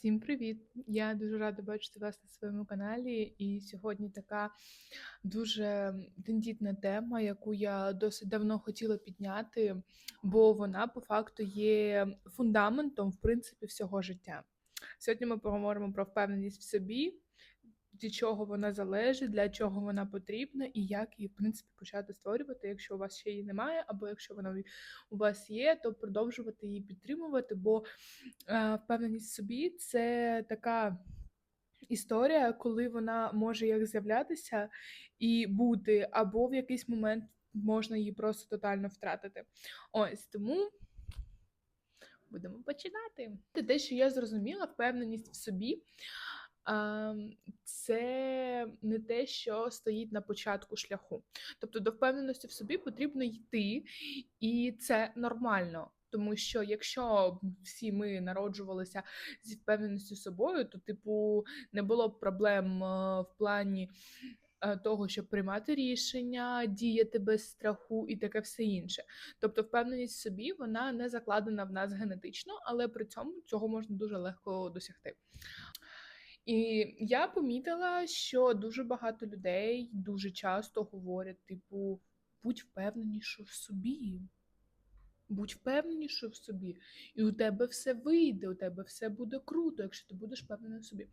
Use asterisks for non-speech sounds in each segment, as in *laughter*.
Всім привіт! Я дуже рада бачити вас на своєму каналі. І сьогодні така дуже тендітна тема, яку я досить давно хотіла підняти, бо вона по факту є фундаментом, в принципі, всього життя. Сьогодні ми поговоримо про впевненість в собі, від чого вона залежить, для чого вона потрібна, і як її, в принципі, почати створювати, якщо у вас ще її немає, або якщо вона у вас є, то продовжувати її підтримувати. Бо е, впевненість в собі це така. Історія, коли вона може як з'являтися і бути, або в якийсь момент можна її просто тотально втратити. Ось тому будемо починати. Те, що я зрозуміла, впевненість в собі. Це не те, що стоїть на початку шляху. Тобто до впевненості в собі потрібно йти, і це нормально. Тому що якщо всі ми народжувалися зі впевненістю собою, то, типу, не було б проблем е, в плані е, того, щоб приймати рішення, діяти без страху і таке все інше. Тобто, впевненість в собі вона не закладена в нас генетично, але при цьому цього можна дуже легко досягти. І я помітила, що дуже багато людей дуже часто говорять, типу, будь впевненіше в собі. Будь впевненіше в собі, і у тебе все вийде, у тебе все буде круто, якщо ти будеш впевнений в собі.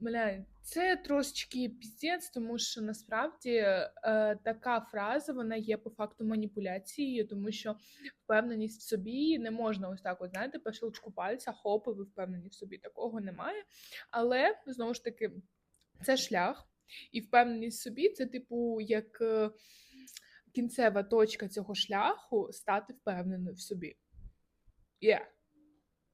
Бля, це трошечки піздець, тому що насправді е, така фраза вона є по факту маніпуляцією, тому що впевненість в собі не можна ось так, от знаєте, по щелчку пальця, хоп, ви впевнені в собі. Такого немає. Але знову ж таки, це шлях, і впевненість в собі це, типу, як е, кінцева точка цього шляху стати впевненою в собі. Є,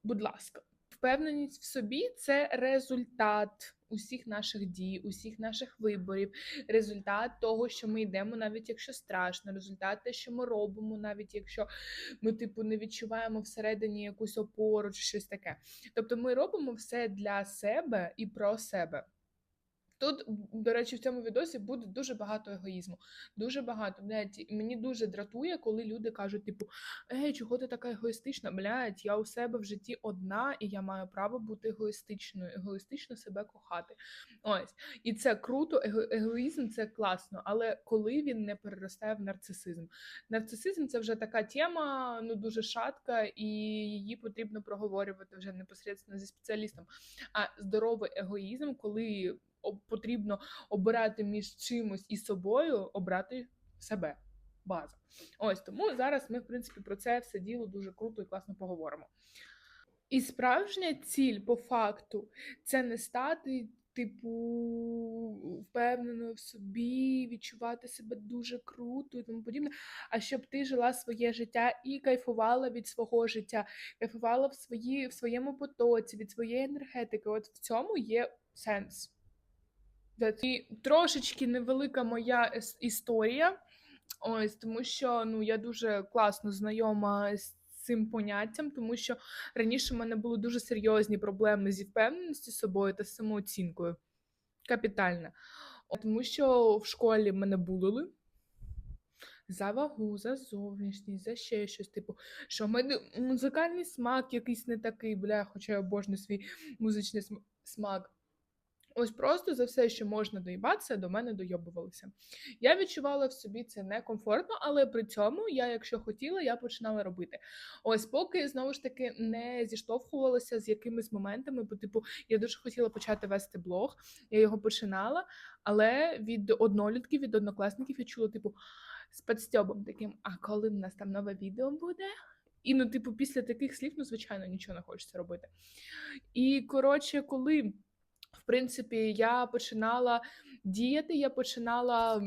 будь ласка. Впевненість в собі це результат усіх наших дій, усіх наших виборів, результат того, що ми йдемо, навіть якщо страшно, результат те, що ми робимо, навіть якщо ми, типу, не відчуваємо всередині якусь опору чи щось таке. Тобто ми робимо все для себе і про себе. Тут, до речі, в цьому відосі буде дуже багато егоїзму. Дуже багато. Блядь, мені дуже дратує, коли люди кажуть, типу, ей, чого ти така егоїстична? Блядь, я у себе в житті одна, і я маю право бути егоїстичною, егоїстично себе кохати. Ось. І це круто, его егоїзм це класно, але коли він не переростає в нарцисизм. Нарцисизм це вже така тема, ну дуже шатка, і її потрібно проговорювати вже непосередньо зі спеціалістом. А здоровий егоїзм, коли потрібно обирати між чимось і собою, обрати себе. База. Ось тому зараз ми, в принципі, про це все діло дуже круто і класно поговоримо. І справжня ціль по факту це не стати, типу, впевненою в собі, відчувати себе дуже круто і тому подібне. А щоб ти жила своє життя і кайфувала від свого життя, кайфувала в свої, в своєму потоці, від своєї енергетики. От в цьому є сенс. І трошечки невелика моя історія. Ось тому, що ну я дуже класно знайома з цим поняттям, тому що раніше в мене були дуже серйозні проблеми зі впевненістю собою та самооцінкою. Капітально. Тому що в школі мене булили за вагу, за зовнішність, за ще щось, типу, що в мене музикальний смак якийсь не такий, бля, хоча я обожнюю свій музичний смак. Ось просто за все, що можна доїбатися, до мене дойобувалися. Я відчувала в собі це некомфортно, але при цьому я, якщо хотіла, я починала робити. Ось, поки знову ж таки не зіштовхувалася з якимись моментами, бо, типу, я дуже хотіла почати вести блог, я його починала, але від однолітків, від однокласників я чула, типу, з підстьобом таким: а коли в нас там нове відео буде? І, ну, типу, після таких слів, ну, звичайно, нічого не хочеться робити. І коротше, коли в принципі, я починала діяти, я починала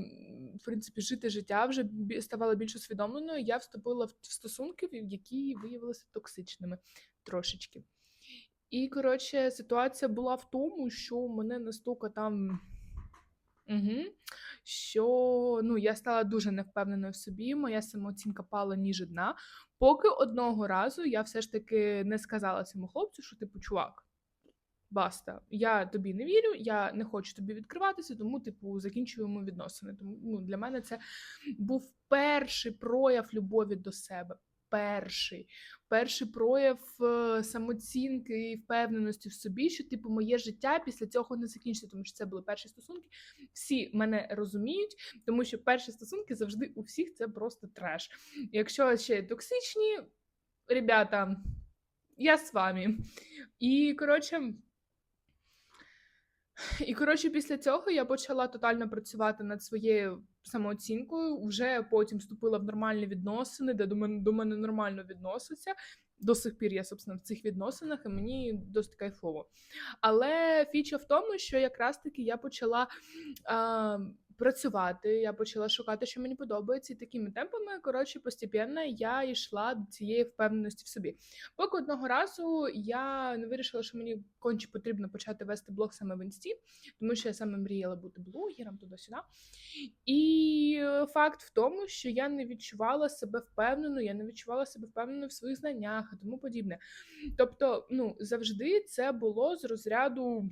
в принципі жити життя, вже ставала більш усвідомленою. Я вступила в стосунки, які виявилися токсичними трошечки. І, коротше, ситуація була в тому, що мене настільки там. Угу. Що ну, я стала дуже невпевненою в собі, моя самооцінка пала ніж дна. Поки одного разу я все ж таки не сказала цьому хлопцю, що типу, чувак, Баста, я тобі не вірю, я не хочу тобі відкриватися, тому, типу, закінчуємо відносини. Тому ну, для мене це був перший прояв любові до себе. перший. Перший прояв е, самооцінки і впевненості в собі, що типу моє життя після цього не закінчиться, тому що це були перші стосунки. Всі мене розуміють, тому що перші стосунки завжди у всіх це просто треш. Якщо ще токсичні, ребята, я з вами. І коротше. І коротше, після цього я почала тотально працювати над своєю самооцінкою. Вже потім вступила в нормальні відносини, де до мене до мене нормально відносяться. До сих пір я, собственно, в цих відносинах, і мені досить кайфово. Але фіча в тому, що якраз таки я почала а, працювати, я почала шукати, що мені подобається, і такими темпами, коротше, постепенно я йшла до цієї впевненості в собі. Поки одного разу я не вирішила, що мені конче потрібно почати вести блог саме в інсті, тому що я саме мріяла бути блогером туди-сюди. І факт в тому, що я не відчувала себе впевнено, я не відчувала себе впевнено в своїх знаннях і тому подібне. Тобто, ну, завжди це було з розряду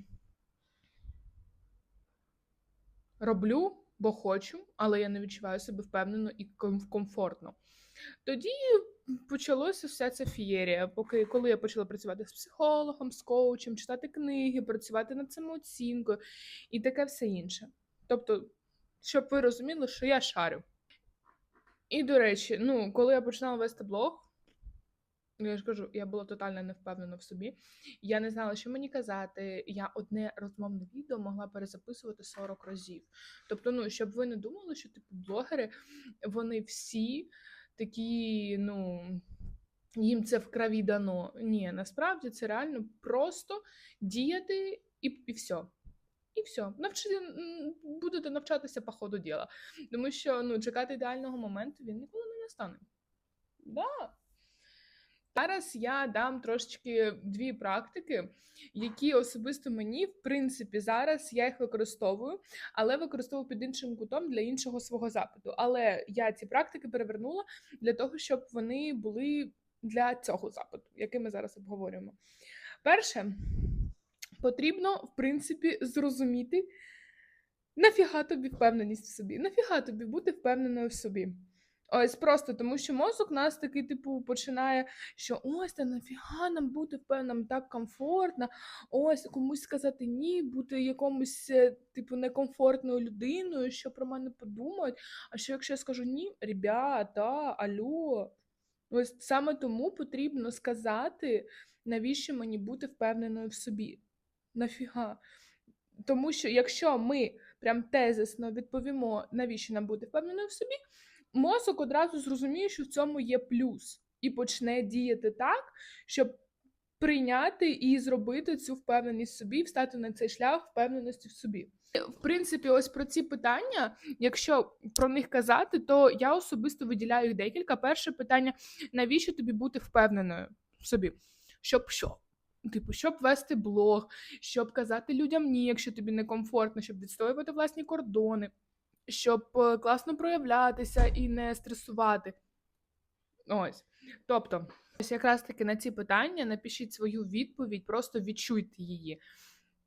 роблю, бо хочу, але я не відчуваю себе впевнено і комфортно. Тоді почалося вся ця фієрія. Поки коли я почала працювати з психологом, з коучем, читати книги, працювати над самооцінкою і таке все інше. Тобто, щоб ви розуміли, що я шарю. І до речі, ну, коли я починала вести блог, я ж кажу, я була тотально не впевнена в собі. Я не знала, що мені казати. Я одне розмовне відео могла перезаписувати 40 разів. Тобто, ну, щоб ви не думали, що типу блогери, вони всі такі, ну. Їм це в крові дано. Ні, насправді це реально просто діяти і, і все. І все. Навчити, будете навчатися по ходу діла. Тому що ну, чекати ідеального моменту він ніколи не настане. Да. Зараз я дам трошечки дві практики, які особисто мені, в принципі, зараз я їх використовую, але використовую під іншим кутом для іншого свого запиту. Але я ці практики перевернула для того, щоб вони були для цього запиту, який ми зараз обговорюємо. Перше, потрібно, в принципі, зрозуміти, нафіга тобі впевненість в собі, нафіга тобі бути впевненою в собі. Ось просто тому, що мозок нас такий, типу, починає, що ось та нафіга нам бути впевненим, так комфортно, ось комусь сказати ні, бути якомусь, е, типу, некомфортною людиною, що про мене подумають. А що якщо я скажу ні, ребята, алло. Ось саме тому потрібно сказати, навіщо мені бути впевненою в собі. Нафіга. Тому що якщо ми прям тезисно відповімо, навіщо нам бути впевненою в собі, мозок одразу зрозуміє, що в цьому є плюс, і почне діяти так, щоб прийняти і зробити цю впевненість в собі, встати на цей шлях впевненості в собі. В принципі, ось про ці питання, якщо про них казати, то я особисто виділяю їх декілька. Перше питання: навіщо тобі бути впевненою в собі? Щоб що? Типу, щоб вести блог, щоб казати людям ні, якщо тобі некомфортно, щоб відстоювати власні кордони, щоб е, класно проявлятися і не стресувати. Ось. Тобто, ось якраз таки на ці питання напишіть свою відповідь, просто відчуйте її.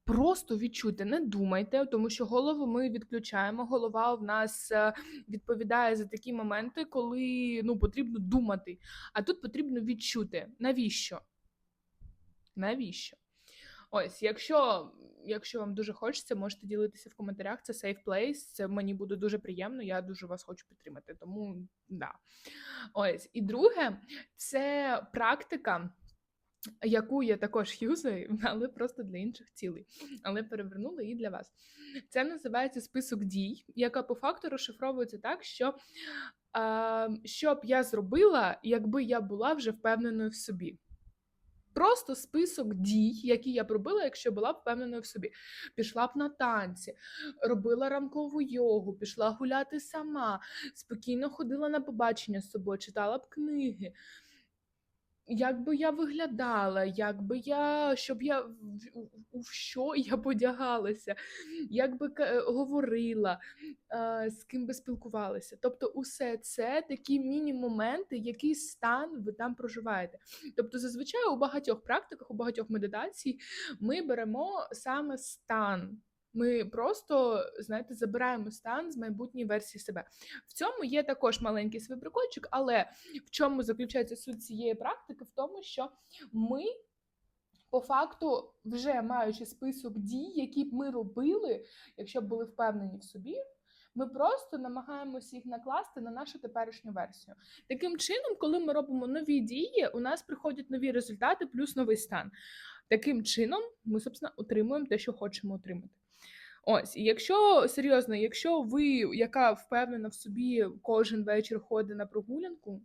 Просто відчуйте, не думайте, тому що голову ми відключаємо. Голова в нас е, відповідає за такі моменти, коли ну, потрібно думати. А тут потрібно відчути. Навіщо? Навіщо? Ось, якщо, якщо вам дуже хочеться, можете ділитися в коментарях. Це safe place, це мені буде дуже приємно. Я дуже вас хочу підтримати. Тому да. Ось. І друге, це практика. Яку я також *laughs* юзаю, але просто для інших цілей, але перевернула її для вас. Це називається список дій, яка по факту розшифровується так, що е, що б я зробила, якби я була вже впевненою в собі. Просто список дій, які я б робила, якщо була впевненою в собі. Пішла б на танці, робила ранкову йогу, пішла гуляти сама, спокійно ходила на побачення з собою, читала б книги. Як би я виглядала, як би я, щоб я у, що *laughs* я б одягалася, як би говорила, з ким би спілкувалася. Тобто, усе це такі міні-моменти, який стан ви там проживаєте. Тобто, зазвичай у багатьох практиках, у багатьох медитацій ми беремо саме стан. Ми просто, знаєте, забираємо стан з майбутньої версії себе. В цьому є також маленький свій прикольчик, але в чому заключається суть цієї практики? В тому, що ми. По факту, вже маючи список дій, які б ми робили, якщо б були впевнені в собі, ми просто намагаємося їх накласти на нашу теперішню версію. Таким чином, коли ми робимо нові дії, у нас приходять нові результати, плюс новий стан. Таким чином, ми, собственно, отримуємо те, що хочемо отримати. Ось, і якщо серйозно, якщо ви, яка впевнена в собі, кожен вечір ходить на прогулянку,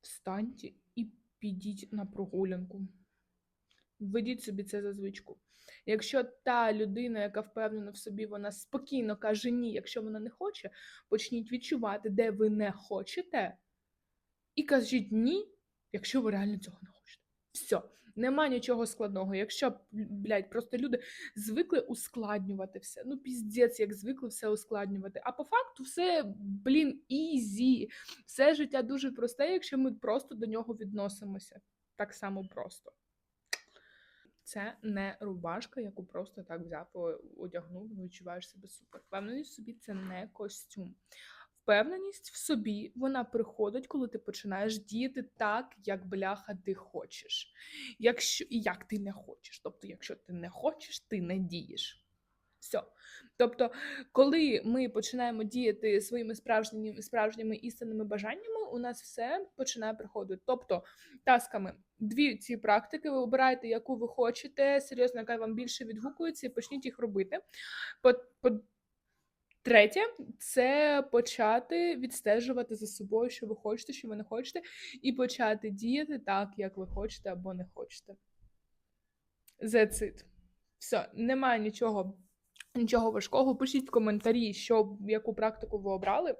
встаньте і підіть на прогулянку. Введіть собі це за звичку. Якщо та людина, яка впевнена в собі, вона спокійно каже ні, якщо вона не хоче, почніть відчувати, де ви не хочете, і кажіть ні, якщо ви реально цього не хочете. Все, нема нічого складного. Якщо, блядь, просто люди звикли ускладнювати все. Ну, піздець, як звикли все ускладнювати. А по факту все, блін, ізі. Все життя дуже просте, якщо ми просто до нього відносимося. Так само просто. Це не рубашка, яку просто так взяв, одягнув, ну, відчуваєш себе супер. Впевненість собі це не костюм. Впевненість в собі вона приходить, коли ти починаєш діяти так, як бляха ти хочеш. Якщо і як ти не хочеш. Тобто, якщо ти не хочеш, ти не дієш. Все. Тобто, коли ми починаємо діяти своїми справжніми, справжніми істинними бажаннями, у нас все починає приходити. Тобто, тасками дві ці практики, ви обираєте, яку ви хочете, серйозно, яка вам більше відгукується, і почніть їх робити. Третє це почати відстежувати за собою, що ви хочете, що ви не хочете, і почати діяти так, як ви хочете або не хочете. That's it. Все, немає нічого, нічого важкого. Пишіть в коментарі, що яку практику ви обрали.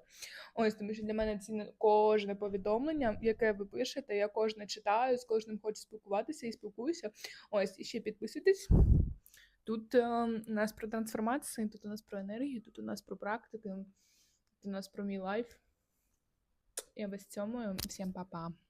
Ось тому що для мене цінне кожне повідомлення, яке ви пишете. Я кожне читаю, з кожним хочу спілкуватися і спілкуюся. Ось і ще підписуйтесь. Тут е, у нас про трансформації, тут у нас про енергію, тут у нас про практики, тут у нас про мій лайф. Я без цьому. Всім па-па.